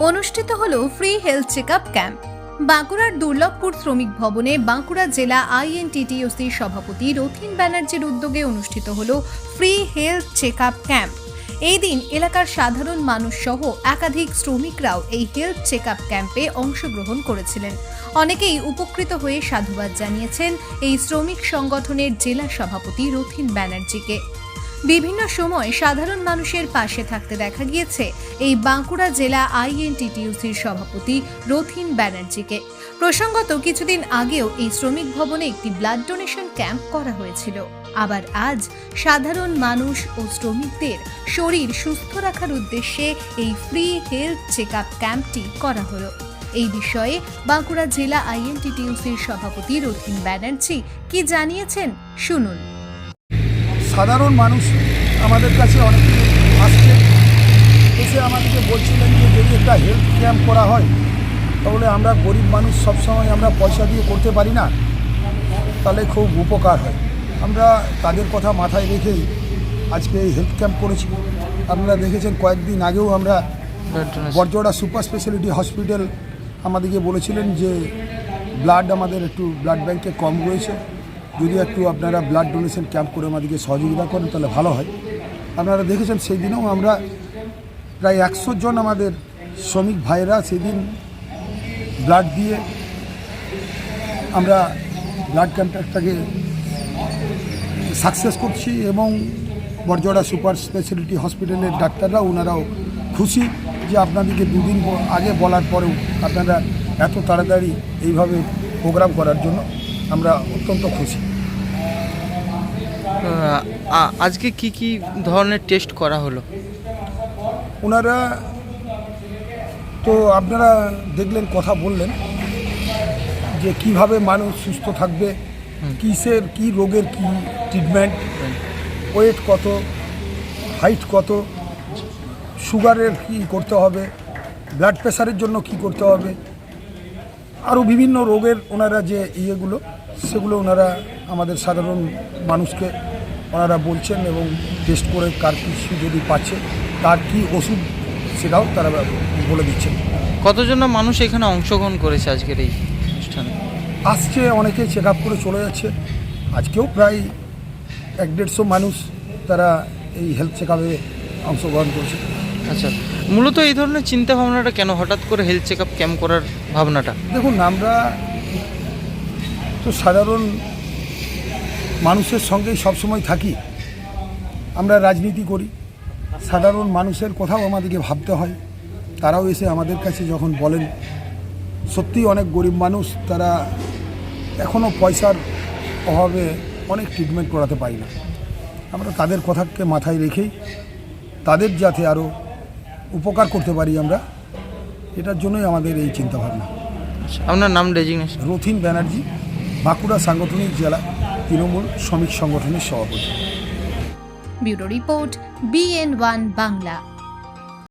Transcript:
অনুষ্ঠিত হলো free health check camp. বাঁকুড়ার দুর্লভপুর শ্রমিক ভবনে বাঁকুড়া জেলা আইএনটিটিওসির সভাপতি রথিন ব্যানার্জির উদ্যোগে অনুষ্ঠিত হলো ফ্রি হেলথ চেক ক্যাম্প। এই দিন এলাকার সাধারণ মানুষ সহ একাধিক শ্রমিকরাও এই হেলথ চেক ক্যাম্পে অংশগ্রহণ করেছিলেন। অনেকেই উপকৃত হয়ে সাধুবাদ জানিয়েছেন এই শ্রমিক সংগঠনের জেলা সভাপতি রথিন ব্যানার্জিকে। বিভিন্ন সময় সাধারণ মানুষের পাশে থাকতে দেখা গিয়েছে এই বাঁকুড়া জেলা আইএনটিটিউসির সভাপতি রথিন ব্যানার্জিকে। প্রসঙ্গত কিছুদিন আগেও এই শ্রমিক ভবনে একটি ব্লাড ডোনেশন ক্যাম্প করা হয়েছিল। আবার আজ সাধারণ মানুষ ও শ্রমিকদের শরীর সুস্থ রাখার উদ্দেশ্যে এই ফ্রি হেলথ চেক আপ ক্যাম্পটি করা হলো। এই বিষয়ে বাঁকুড়া জেলা আইএনটিটিউসির সভাপতি রথিন ব্যানার্জি কি জানিয়েছেন শুনুন। সাধারণ মানুষ আমাদের কাছে অনেক আসছে। এসে আমাদেরকে বলছিলেন যে যদি একটা হেলথ ক্যাম্প করা হয়, তাহলে আমরা গরিব মানুষ সবসময় আমরা পয়সা দিয়ে করতে পারি না। তাহলে খুব উপকার হয়। আমরা তাদের কথা মাথায় রেখেই আজকে এই হেলথ ক্যাম্প করেছি। আপনারা দেখেছেন কয়েকদিন আগেও আমরা বরজোড়া সুপার স্পেশালিটি হসপিটাল আমাদেরকে বলেছিলেন যে ব্লাড আমাদের একটু ব্লাড ব্যাংকে কম রয়েছে। যদি একটু আপনারা ব্লাড ডোনেশন ক্যাম্প করে আমাদেরকে সহযোগিতা করেন, তাহলে ভালো হয়। আপনারা দেখেছেন সেই দিনেও আমরা প্রায় একশো জন আমাদের শ্রমিক ভাইয়েরা সেদিন ব্লাড দিয়ে আমরা ব্লাড ক্যাম্পটাকে সাকসেস করছি এবং বরজোড়া সুপার স্পেশালিটি হসপিটালের ডাক্তাররা, ওনারাও খুশি যে আপনাদেরকে দুদিন আগে বলার পরেও আপনারা এত তাড়াতাড়ি এইভাবে প্রোগ্রাম করার জন্য আমরা অত্যন্ত খুশি। আজকে কি কি ধরনের টেস্ট করা হলো? ওনারা তো আপনারা দেখলেন কথা বললেন যে কীভাবে মানুষ সুস্থ থাকবে কিসের কি রোগের কি ট্রিটমেন্ট ওয়েট কত হাইট কত সুগারের কি করতে হবে ব্লাড প্রেশারের জন্য কি করতে হবে আরও বিভিন্ন রোগের ওনারা যে ইয়েগুলো সেগুলো ওনারা আমাদের সাধারণ মানুষকে ওনারা বলছেন এবং টেস্ট করে কার কিছু যদি পাচ্ছে তার কি ওষুধ সেটাও তারা বলে দিচ্ছেন। কতজন মানুষ এখানে অংশগ্রহণ করেছে আজকের এই অনুষ্ঠানে? আসছে অনেকে চেক আপ করে চলে যাচ্ছে। আজকেও প্রায় এক দেড়শো মানুষ তারা এই হেলথ চেক আপে অংশগ্রহণ করছে। আচ্ছা মূলত এই ধরনের চিন্তা ভাবনাটা কেন হঠাৎ করে হেলথ চেক আপ ক্যাম্প করার ভাবনাটা? দেখুন, আমরা তো সাধারণ মানুষের সঙ্গেই সবসময় থাকি। আমরা রাজনীতি করি। সাধারণ মানুষের কথাও আমাদেরকে ভাবতে হয়। তারাও এসে আমাদের কাছে যখন বলেন, সত্যি অনেক গরিব মানুষ, তারা এখনও পয়সার অভাবে অনেক ট্রিটমেন্ট করাতে পারি না। আমরা তাদের কথাকে মাথায় রেখেই, তাদের যাতে আরও উপকার করতে পারি আমরা। এটার জন্যই আমাদের এই চিন্তাভাবনা। আচ্ছা, আপনার নাম ডেজিগনেশন রথিন ব্যানার্জি বাঁকুড়া সাংগঠনিক জেলা তৃণমূল শ্রমিক সংগঠনের সভাপতি। Bureau report BN one Bangla